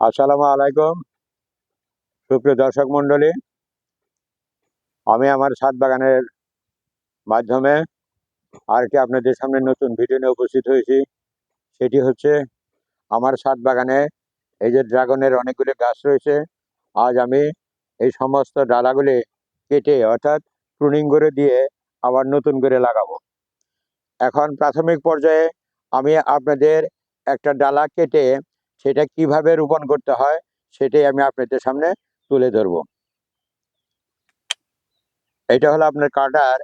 আসসালামু আলাইকুম। সুপ্রিয় দর্শক মণ্ডলী, আমি আমার ছাদ বাগানের মাধ্যমে আরেকটি আপনাদের সামনে নতুন ভিডিও নিয়ে উপস্থিত হয়েছি। সেটি হচ্ছে আমার ছাদ বাগানে এই যে ড্রাগনের অনেকগুলি গাছ রয়েছে, আজ আমি এই সমস্ত ডালাগুলি কেটে অর্থাৎ প্রুনিং করে দিয়ে আবার নতুন করে লাগাবো। এখন প্রাথমিক পর্যায়ে আমি আপনাদের একটা ডালা কেটে সেটা কীভাবে রোপণ করতে হয়, সেটাই আমি আপনাদের সামনে তুলে ধরব। এটা হলো আপনার কাটার।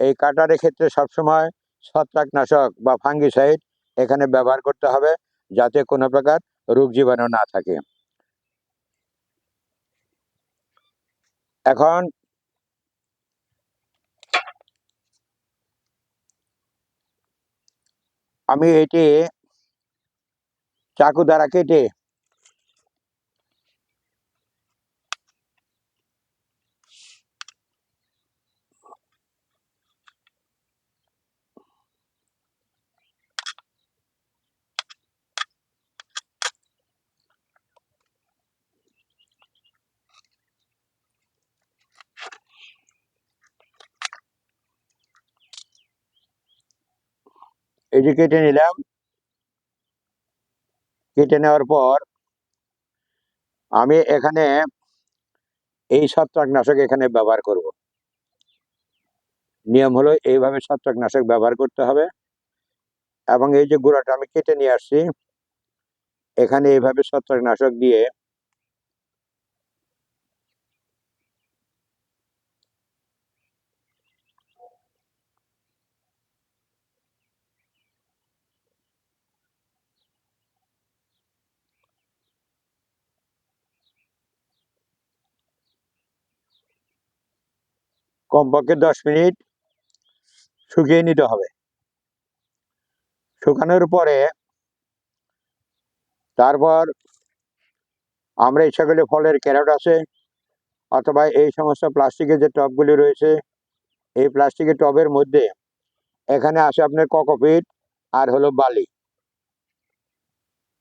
এই কাটারের ক্ষেত্রে সবসময় ছত্রাকনাশক বা ফাঙ্গিসাইড এখানে ব্যবহার করতে হবে, যাতে কোনো প্রকার রোগ জীবাণু না থাকে। এখন আমি এটি চাকু দ্বারা কেটে। এই যে কেটে নিলাম। কেটে নেওয়ার পর আমি এখানে এই ছত্রাকনাশক এখানে ব্যবহার করব। নিয়ম হলো এইভাবে ছত্রাকনাশক ব্যবহার করতে হবে এবং এই যে গুঁড়াটা আমি কেটে নিয়ে আসছি, এখানে এইভাবে ছত্রাকনাশক দিয়ে কমপক্ষে দশ মিনিট শুকিয়ে নিতে হবে। শুকানোর পরে তারপর আমরা এই সকলে ফলের ক্যারট আছে অথবা এই সমস্ত প্লাস্টিকের যে টবগুলি রয়েছে, এই প্লাস্টিকের টবের মধ্যে এখানে আসে আপনার ককোপিট আর হলো বালি।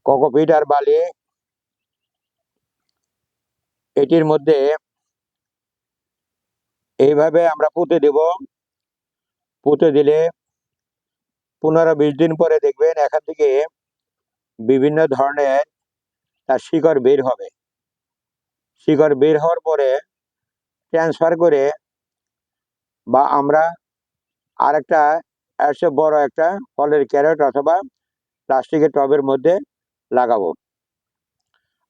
ককোপিট আর বালি এটির মধ্যে এইভাবে আমরা পুঁতে দেব। পুঁতে দিলে পনেরো বিশ দিন পরে দেখবেন এখান থেকে বিভিন্ন ধরনের তার শিকড় বের হবে। শিকড় বের হওয়ার পরে ট্রান্সফার করে বা আমরা আরেকটা চেয়ে বড় একটা ফলের ক্যারেট অথবা প্লাস্টিকের টবের মধ্যে লাগাবো।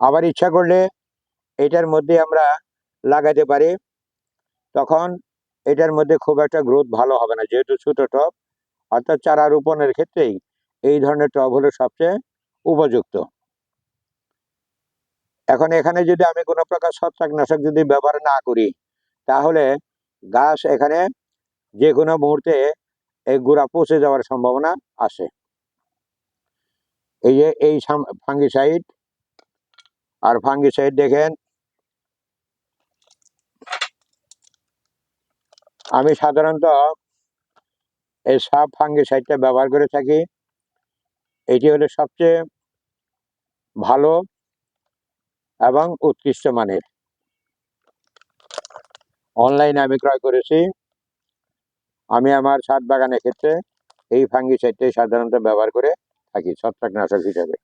আবার ইচ্ছা করলে এটার মধ্যে আমরা লাগাতে পারি। তখন এটার মধ্যে খুব একটা গ্রোথ ভালো হবে না। যেহেতু ছোট টব অর্থাৎ চারা রোপণের ক্ষেত্রেই এই ধরনের টব হলো সবচেয়ে উপযুক্ত। এখন এখানে যদি আমি কোনো প্রকার ছত্রাকনাশক যদি ব্যবহার না করি, তাহলে গাছ এখানে যে কোনো মুহূর্তে এই গুড়া পচে যাওয়ার সম্ভাবনা আছে। এই যে এই ফাঙ্গিসাইড আর ফাঙ্গিসাইড দেখেন আমি সাধারণত এই সাপ ফাঙ্গিসাইডটা ব্যবহার করে থাকি। এটি হলো সবচেয়ে ভালো এবং উৎকৃষ্ট মানের। অনলাইনে আমি ক্রয় করেছি। আমি আমার ছাদ বাগানের ক্ষেত্রে এই ফাঙ্গিসাইডটাই সাধারণত ব্যবহার করে থাকি, ছত্রাকনাশক হিসাবে।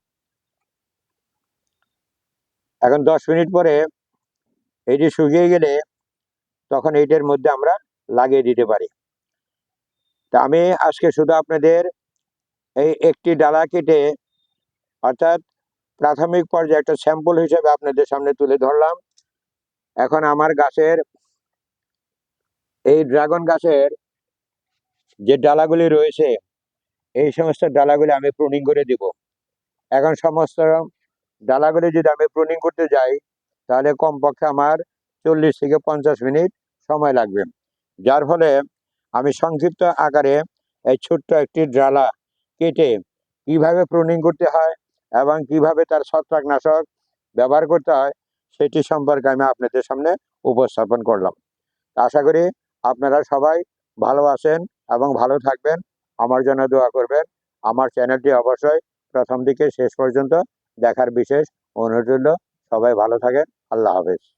এখন দশ মিনিট পরে এটি শুকিয়ে গেলে তখন এইটার মধ্যে আমরা লাগিয়ে দিতে পারি। তা আমি আজকে শুধু আপনাদের এই একটি ডালা কেটে, অর্থাৎ প্রাথমিক পর্যায়ে একটা স্যাম্পল হিসেবে আপনাদের সামনে তুলে ধরলাম। এখন আমার গাছের, এই ড্রাগন গাছের যে ডালাগুলি রয়েছে, এই সমস্ত ডালাগুলি আমি প্রুনিং করে দিব। এখন সমস্ত ডালাগুলি যদি আমি প্রুনিং করতে যাই, তাহলে কমপক্ষে আমার চল্লিশ থেকে পঞ্চাশ মিনিট সময় লাগবে। যার ফলে আমি সংক্ষিপ্ত আকারে এই ছোট্ট একটি ডালা কেটে কীভাবে প্রুনিং করতে হয় এবং কীভাবে তার ছত্রাকনাশক ব্যবহার করতে হয় সেটি সম্পর্কে আমি আপনাদের সামনে উপস্থাপন করলাম। আশা করি আপনারা সবাই ভালো আছেন এবং ভালো থাকবেন। আমার জন্য দোয়া করবেন। আমার চ্যানেলটি অবশ্যই প্রথম দিকে শেষ পর্যন্ত দেখার বিশেষ অনুরোধ সবাই ভালো থাকেন। আল্লাহ হাফেজ।